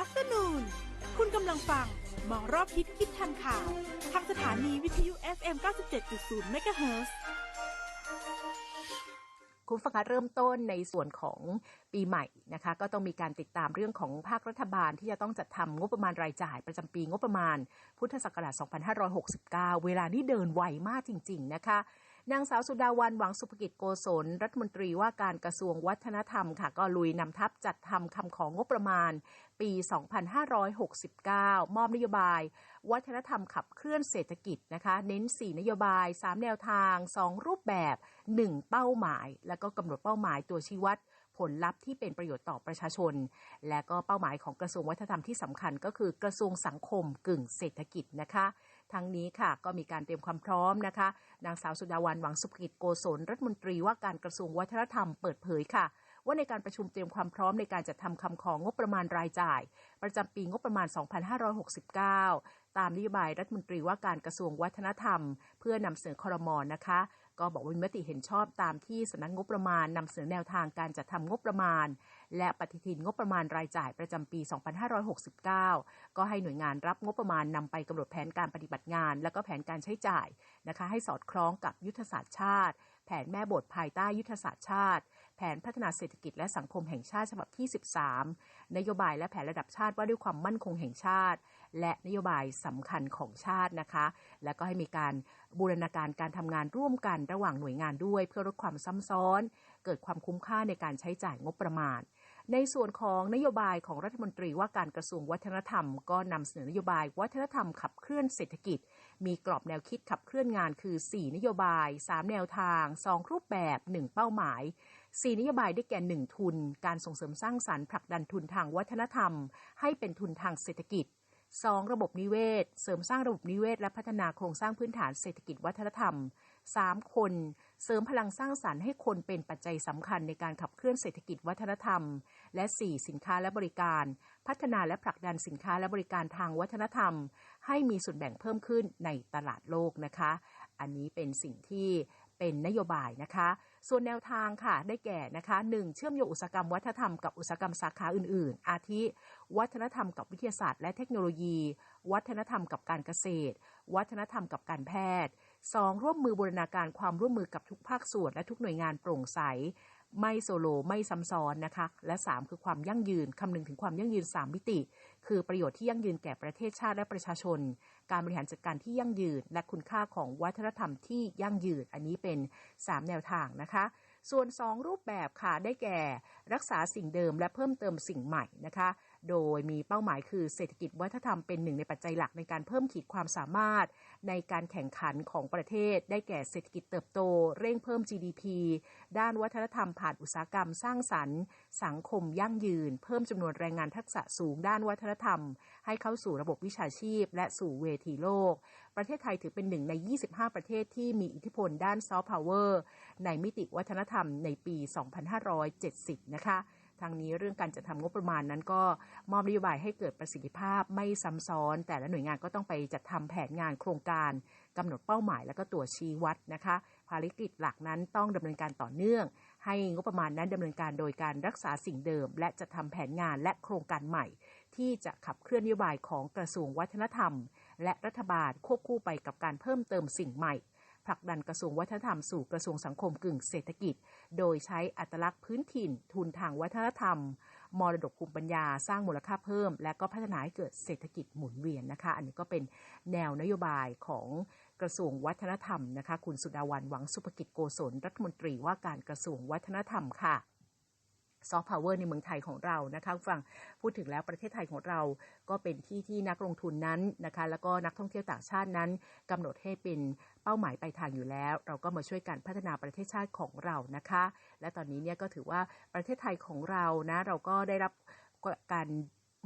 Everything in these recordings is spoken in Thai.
afternoon คุณกำลังฟังมองรอบทิศคิดทันข่าว ทางสถานีวิทยุ FM 97.0 MHz คุณฟังคะเริ่มต้นในส่วนของปีใหม่นะคะ ก็ต้องมีการติดตามเรื่องของภาครัฐบาลที่จะต้องจัดทำงบประมาณรายจ่ายประจำปีงบประมาณ พุทธศักราช 2569 เวลานี้เดินไวมากจริง ๆ นะคะนางสาวสุดาวันหวังสุภกิจโกศลรัฐมนตรีว่าการกระทรวงวัฒนธรรมค่ะ ก็ลุยนำทัพจัดทำคำของงบประมาณ ปี 2569 มอบนโยบาย วัฒนธรรมขับเคลื่อนเศรษฐกิจนะคะ เน้น 4 นโยบาย 3 แนวทาง 2 รูปแบบ 1 เป้าหมาย แล้วก็กำหนดเป้าหมายตัวชี้วัดผลลัพธ์ที่เป็นประโยชน์ต่อประชาชน และก็เป้าหมายของกระทรวงวัฒนธรรมที่สำคัญก็คือกระทรวงสังคมกึ่งเศรษฐกิจนะคะ ทั้งนี้ค่ะก็มีการเตรียมความพร้อมนะคะ นางสาวสุดาวันหวังสุภกิจโกศลรัฐมนตรีว่าการกระทรวงวัฒนธรรมเปิดเผยค่ะ ว่าในการประชุมเตรียมความพร้อมในการจัดทำคำของงบประมาณรายจ่าย ประจำปีงบประมาณ 2569 ตามนโยบายรัฐมนตรีว่าการกระทรวงวัฒนธรรม เพื่อนำเสนอครมอนะคะ ก็บอกว่ามีมติเห็นชอบตามที่สำนักงบประมาณนำเสนอแนวทางการจัดทำงบประมาณ และปฏิทินงบประมาณรายจ่ายประจำปี 2569 ก็ให้หน่วยงานรับงบประมาณนำไปกำหนดแผนการปฏิบัติงาน และก็แผนการใช้จ่ายนะคะให้สอดคล้องกับยุทธศาสตร์ชาติ แผนแม่บทภายใต้ยุทธศาสตร์ชาติ แผนพัฒนาเศรษฐกิจและสังคมแห่งชาติฉบับที่ 13 นโยบายและแผนระดับชาติว่าด้วยความมั่นคงแห่งชาติ และนโยบายสำคัญของชาตินะคะ แล้วก็ให้มีการบูรณาการการทำงานร่วมกันระหว่างหน่วยงานด้วย เพื่อลดความซ้ำซ้อน เกิดความคุ้มค่าในการใช้จ่ายงบประมาณ ในส่วนของนโยบายของรัฐมนตรีว่าการกระทรวงวัฒนธรรม ก็นำเสนอนโยบายวัฒนธรรมขับเคลื่อนเศรษฐกิจ มีกรอบแนวคิดขับเคลื่อนงานคือ 4 นโยบาย 3 แนวทาง 2 รูปแบบ 1 เป้าหมาย 4 นโยบายได้แก่ 1 ทุน การส่งเสริมสร้างสรรค์ผลักดันทุนทางวัฒนธรรม ให้เป็นทุนทางเศรษฐกิจ 2. ระบบนิเวศ เสริมสร้างระบบนิเวศ และพัฒนาโครงสร้างพื้นฐานเศรษฐกิจวัฒนธรรม 3. คน เสริมพลังสร้างสรรค์ให้คนเป็นปัจจัยสำคัญในการขับเคลื่อนเศรษฐกิจวัฒนธรรม และ 4. สินค้าและบริการ พัฒนาและผลักดันสินค้าและบริการทางวัฒนธรรม ให้มีส่วนแบ่งเพิ่มขึ้นในตลาดโลกนะคะ อันนี้เป็นสิ่งที่เป็นนโยบายนะคะ ส่วนแนวทางค่ะ ได้แก่นะคะ 1. เชื่อมโยงอุตสาหกรรมวัฒนธรรมกับอุตสาหกรรมสาขาอื่น ๆ อาทิ วัฒนธรรมกับวิทยาศาสตร์และเทคโนโลยี วัฒนธรรมกับการเกษตร วัฒนธรรมกับการแพทย์ 2. ร่วมมือบูรณาการความร่วมมือกับทุกภาคส่วนและทุกหน่วยงานโปร่งใส ไม่โซโลไม่ซ้ำซ้อนนะคะ และ 3 คือความยั่งยืนคำนึงถึงความยั่งยืน 3 มิติ คือประโยชน์ที่ยั่งยืนแก่ประเทศชาติและประชาชน การบริหารจัดการที่ยั่งยืน และคุณค่าของวัฒนธรรมที่ยั่งยืน อันนี้เป็น 3 แนวทางนะคะส่วน 2 รูปแบบค่ะได้แก่ รักษาสิ่งเดิมและเพิ่มเติมสิ่งใหม่นะคะ โดยมีเป้าหมายคือเศรษฐกิจวัฒนธรรมเป็นหนึ่งในปัจจัยหลักในการเพิ่มขีดความสามารถ ในการแข่งขันของประเทศ ได้แก่เศรษฐกิจเติบโต เร่งเพิ่ม GDP ด้านวัฒนธรรมผ่านอุตสาหกรรมสร้างสรรค์ สังคมยั่งยืน เพิ่มจำนวนแรงงานทักษะสูงด้านวัฒนธรรม ให้เข้าสู่ระบบวิชาชีพ และสู่เวทีโลก ประเทศไทยถือเป็นหนึ่งใน 25 ประเทศที่มีอิทธิพลด้านซอฟต์พาวเวอร์ในมิติวัฒนธรรมในปี 2570 นะคะ ทางนี้เรื่องการจัดทำงบประมาณนั้นก็มอบนโยบายให้เกิดประสิทธิภาพไม่ซ้ำซ้อน แต่ละหน่วยงานก็ต้องไปจัดทำแผนงานโครงการกำหนดเป้าหมายและก็ตัวชี้วัดนะคะ ภารกิจหลักนั้นต้องดำเนินการต่อเนื่อง ให้งบประมาณนั้นดำเนินการโดยการรักษาสิ่งเดิม และจะทำแผนงานและโครงการใหม่ ที่จะขับเคลื่อนนโยบายของกระทรวงวัฒนธรรม และรัฐบาลควบคู่ไปกับการเพิ่มเติมสิ่งใหม่ ผลักดันกระทรวงวัฒนธรรมสู่กระทรวงสังคมกึ่งเศรษฐกิจ โดยใช้อัตลักษณ์พื้นถิ่น ทุนทางวัฒนธรรม มรดกภูมิปัญญา สร้างมูลค่าเพิ่ม และก็พัฒนาให้เกิดเศรษฐกิจหมุนเวียนนะคะ อันนี้ก็เป็นแนวนโยบายของกระทรวงวัฒนธรรมนะคะ คุณสุดาวันหวังสุภกิจโกศลรัฐมนตรีว่าการกระทรวงวัฒนธรรมค่ะ ซอฟต์พาวเวอร์ในเมืองไทยของเรานะคะฟังพูดถึงแล้วประเทศไทยของเราก็เป็นที่ที่นักลงทุนนั้นนะคะแล้วก็นักท่องเที่ยวต่างชาตินั้นกำหนดให้เป็นเป้าหมายปลายทางอยู่แล้ว เราก็มาช่วยกันพัฒนาประเทศชาติของเรานะคะ และตอนนี้เนี่ยก็ถือว่าประเทศไทยของเรานะเราก็ได้รับการ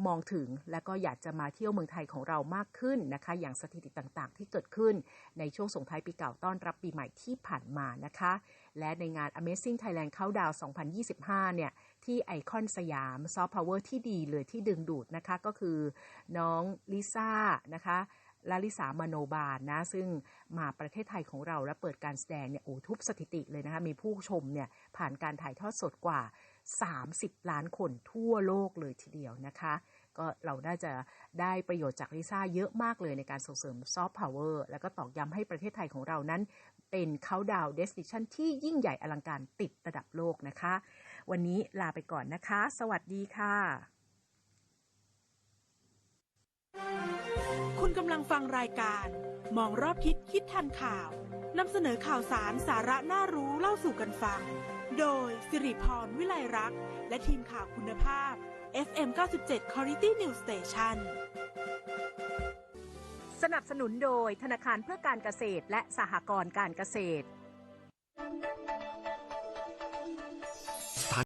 มองถึงและก็อยากจะมาเที่ยวเมืองไทยของเรามากขึ้นนะคะ อย่างสถิติต่างๆ ที่เกิดขึ้นในช่วงส่งท้ายปีเก่าต้อนรับปีใหม่ที่ผ่านมานะคะ และในงาน Amazing Thailand Countdown 2025 เนี่ย ที่ไอคอนสยามซอฟต์พาวเวอร์ที่ดีเลยที่ดึงดูดนะคะก็คือน้องลิซ่านะคะลาลิสามโนบาลนะ ซึ่งมาประเทศไทยของเราและเปิดการแสดงเนี่ยโอ้ทุบสถิติเลยนะคะมีผู้ชมเนี่ยผ่านการถ่ายทอดสดกว่า 30 ล้านคนทั่วโลกเลยทีเดียวนะคะ ก็เราน่าจะได้ประโยชน์จากลิซ่าเยอะมากเลยในการส่งเสริมซอฟต์พาวเวอร์แล้วก็ตอกย้ำให้ประเทศไทยของเรานั้น เป็นเขาดาวเดสติชันที่ยิ่งใหญ่อลังการติดระดับโลกนะคะ วันนี้ลาไปก่อนนะคะ สวัสดีค่ะ คุณกำลังฟังรายการ มองรอบทิศคิดทันข่าวนำเสนอข่าวสารสาระน่ารู้เล่าสู่กันฟัง โดยสิริพรวิไลรักษ์ และทีมข่าวคุณภาพ FM 97 Quality News Station สนับสนุนโดยธนาคารเพื่อการเกษตรและสหกรณ์การเกษตร